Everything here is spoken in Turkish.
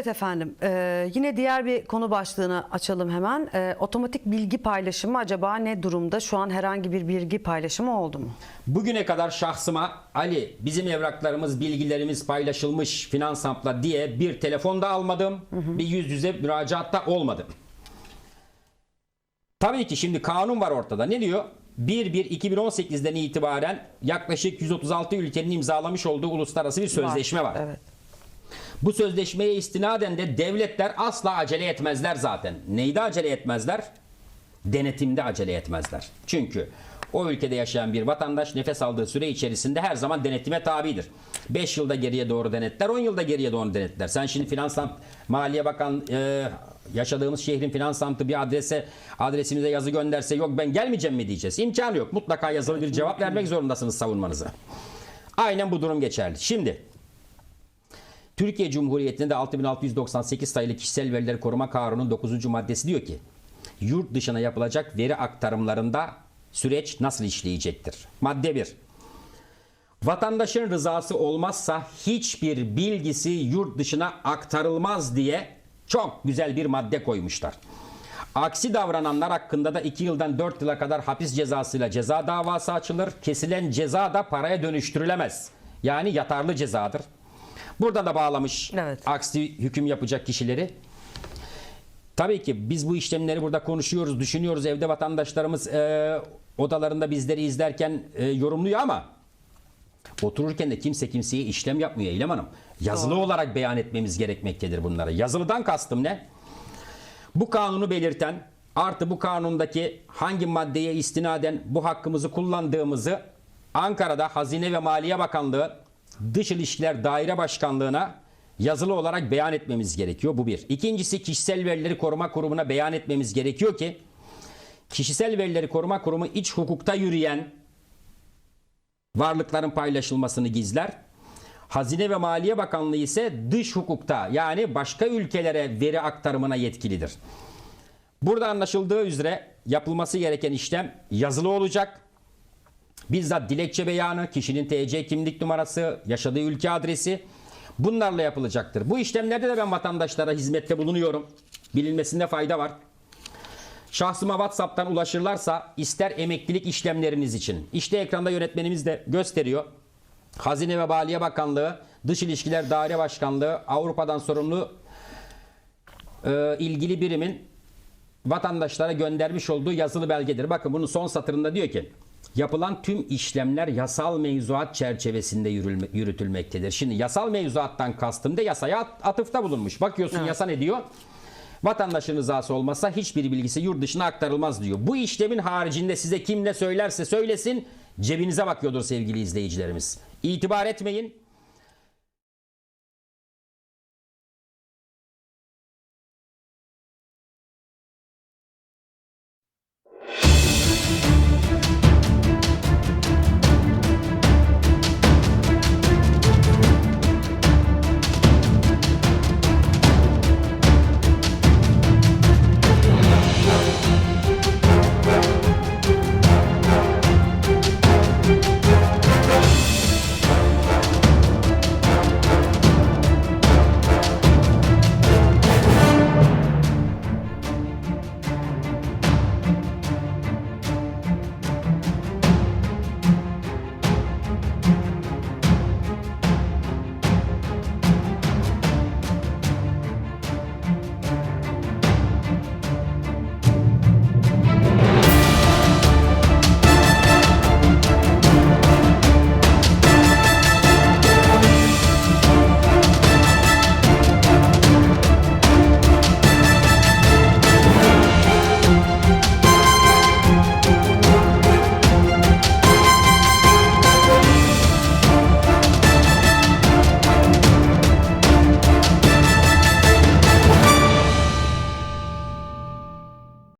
Evet efendim. Ee, yine diğer bir konu başlığını açalım hemen. Ee, otomatik bilgi paylaşımı acaba ne durumda? Şu an herhangi bir bilgi paylaşımı oldu mu? Bugüne kadar şahsıma Ali bizim evraklarımız, bilgilerimiz paylaşılmış Finansamp'la diye bir telefon da almadım. Bir yüz yüze müracaatta olmadım. Tabii ki şimdi kanun var ortada. Ne diyor? 1-1-2018'den itibaren yaklaşık 136 ülkenin imzalamış olduğu uluslararası bir sözleşme var. Evet. Bu sözleşmeye istinaden de devletler asla acele etmezler zaten. Neyde acele etmezler? Denetimde acele etmezler. Çünkü o ülkede yaşayan bir vatandaş nefes aldığı süre içerisinde her zaman denetime tabidir. 5 yılda geriye doğru denetler, 10 yılda geriye doğru denetler. Sen şimdi Finans Maliye Bakan e, yaşadığımız şehrin finans bir adrese adresimize yazı gönderse yok ben gelmeyeceğim mi diyeceğiz. İmkanı yok. Mutlaka yazılı bir cevap vermek zorundasınız savunmanıza. Aynen bu durum geçerli. Şimdi Türkiye Cumhuriyeti'nde de 6698 sayılı kişisel verileri koruma kanunun 9. maddesi diyor ki yurt dışına yapılacak veri aktarımlarında süreç nasıl işleyecektir? Madde 1. Vatandaşın rızası olmazsa hiçbir bilgisi yurt dışına aktarılmaz diye çok güzel bir madde koymuşlar. Aksi davrananlar hakkında da 2 yıldan 4 yıla kadar hapis cezasıyla ceza davası açılır. Kesilen ceza da paraya dönüştürülemez. Yani yatarlı cezadır. Burada da bağlamış Evet. aksi hüküm yapacak kişileri. Tabii ki biz bu işlemleri burada konuşuyoruz, düşünüyoruz. Evde vatandaşlarımız e, odalarında bizleri izlerken e, yorumluyor ama otururken de kimse kimseye işlem yapmıyor Eylem Hanım. Yazılı olarak beyan etmemiz gerekmektedir bunları. Yazılıdan kastım ne? Bu kanunu belirten artı bu kanundaki hangi maddeye istinaden bu hakkımızı kullandığımızı Ankara'da Hazine ve Maliye Bakanlığı Dış İlişkiler Daire Başkanlığı'na yazılı olarak beyan etmemiz gerekiyor. Bu bir. İkincisi kişisel verileri koruma kurumuna beyan etmemiz gerekiyor ki kişisel verileri koruma kurumu iç hukukta yürüyen varlıkların paylaşılmasını gizler. Hazine ve Maliye Bakanlığı ise dış hukukta yani başka ülkelere veri aktarımına yetkilidir. Burada anlaşıldığı üzere yapılması gereken işlem yazılı olacak. Bizzat dilekçe beyanı, kişinin TC kimlik numarası, yaşadığı ülke adresi bunlarla yapılacaktır. Bu işlemlerde de ben vatandaşlara hizmette bulunuyorum. Bilinmesinde fayda var. Şahsıma WhatsApp'tan ulaşırlarsa ister emeklilik işlemleriniz için. İşte ekranda yönetmenimiz de gösteriyor. Hazine ve Maliye Bakanlığı, Dış İlişkiler Daire Başkanlığı, Avrupa'dan sorumlu e, ilgili birimin vatandaşlara göndermiş olduğu yazılı belgedir. Bakın bunun son satırında diyor ki yapılan tüm işlemler yasal mevzuat çerçevesinde yürülme, yürütülmektedir. Şimdi yasal mevzuattan kastım da yasaya at- atıfta bulunmuş. Bakıyorsun yasa ne diyor? Vatandaşın rızası olmazsa hiçbir bilgisi yurt dışına aktarılmaz diyor. Bu işlemin haricinde size kim ne söylerse söylesin cebinize bakıyordur sevgili izleyicilerimiz. İtibar etmeyin.